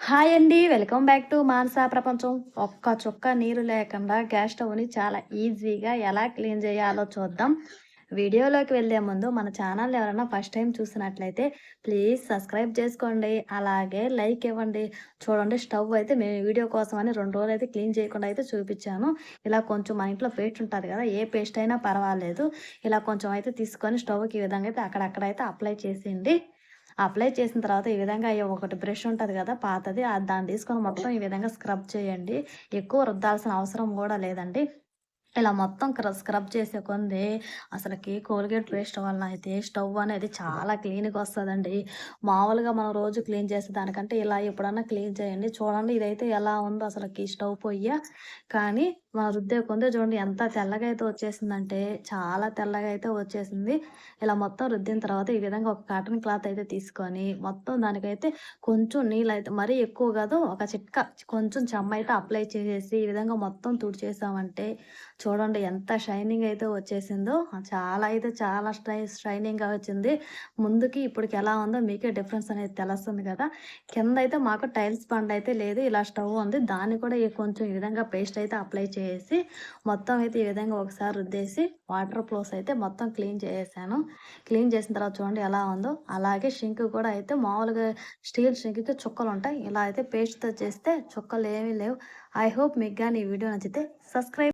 Hi అండి welcome back to Manasa ప్రపంచం. ఒక్క చుక్క నీరు లేకుండా గ్యాస్ స్టవ్ని చాలా ఈజీగా ఎలా క్లీన్ చేయాలో చూద్దాం. వీడియోలోకి వెళ్ళే ముందు మన ఛానల్ ఎవరైనా ఫస్ట్ టైం చూసినట్లయితే ప్లీజ్ సబ్స్క్రైబ్ చేసుకోండి అలాగే లైక్ ఇవ్వండి. చూడండి స్టవ్ అయితే మేము వీడియో కోసం అని రెండు రోజులు అయితే క్లీన్ చేయకుండా అయితే చూపించాను. ఇలా కొంచెం మన ఇంట్లో పేస్ట్ ఉంటుంది కదా ఏ పేస్ట్ అయినా పర్వాలేదు. ఇలా కొంచెం అయితే తీసుకొని స్టవ్కి ఈ విధంగా అయితే అక్కడక్కడైతే అప్లై చేసేయండి. అప్లై చేసిన తర్వాత ఈ విధంగా అయ్యే ఒకటి బ్రష్ ఉంటుంది కదా పాతది. దాన్ని తీసుకొని మొత్తం ఈ విధంగా స్క్రబ్ చేయండి. ఎక్కువ రుద్దాల్సిన అవసరం కూడా లేదండి. ఇలా మొత్తం స్క్రబ్ చేసే కొంది అసలుకి కోల్గేట్ పేస్ట్ వలన అయితే స్టవ్ అనేది చాలా క్లీన్గా వస్తుందండి. మామూలుగా మనం రోజు క్లీన్ చేసే దానికంటే ఇలా ఎప్పుడన్నా క్లీన్ చేయండి. చూడండి ఇదైతే ఎలా ఉందో అసలుకి స్టవ్ పొయ్య. కానీ మన రుద్దే కొందే చూడండి ఎంత తెల్లగా అయితే వచ్చేసిందంటే చాలా తెల్లగా అయితే వచ్చేసింది. ఇలా మొత్తం రుద్దిన తర్వాత ఈ విధంగా ఒక కాటన్ క్లాత్ అయితే తీసుకొని మొత్తం దానికైతే కొంచెం నీళ్ళు అయితే మరీ ఎక్కువ కాదు ఒక చిట్క కొంచెం చెమ్మ అయితే అప్లై చేసేసి ఈ విధంగా మొత్తం తుడిచేసామంటే చూడండి ఎంత షైనింగ్ అయితే వచ్చేసిందో. చాలా అయితే చాలా స్ట్రై షైనింగ్గా వచ్చింది. ముందుకి ఇప్పటికి ఎలా ఉందో మీకే డిఫరెన్స్ అనేది తెలుస్తుంది కదా. కింద అయితే మాకు టైల్స్ బండ్ అయితే లేదు. ఇలా స్టవ్ ఉంది. దాన్ని కూడా కొంచెం ఈ విధంగా పేస్ట్ అయితే అప్లై చేసి మొత్తం అయితే ఈ విధంగా ఒకసారి రుద్దేసి వాటర్ ఫ్లోస్ అయితే మొత్తం క్లీన్ చేసేసాను. క్లీన్ చేసిన తర్వాత చూడండి ఎలా ఉందో. అలాగే షింక్ కూడా అయితే మామూలుగా స్టీల్ షింక్కి చుక్కలు ఉంటాయి. ఇలా అయితే పేస్ట్తో చేస్తే చుక్కలు ఏమీ లేవు. ఐ హోప్ మీకు కానీ ఈ వీడియో నచ్చితే సబ్స్క్రైబ్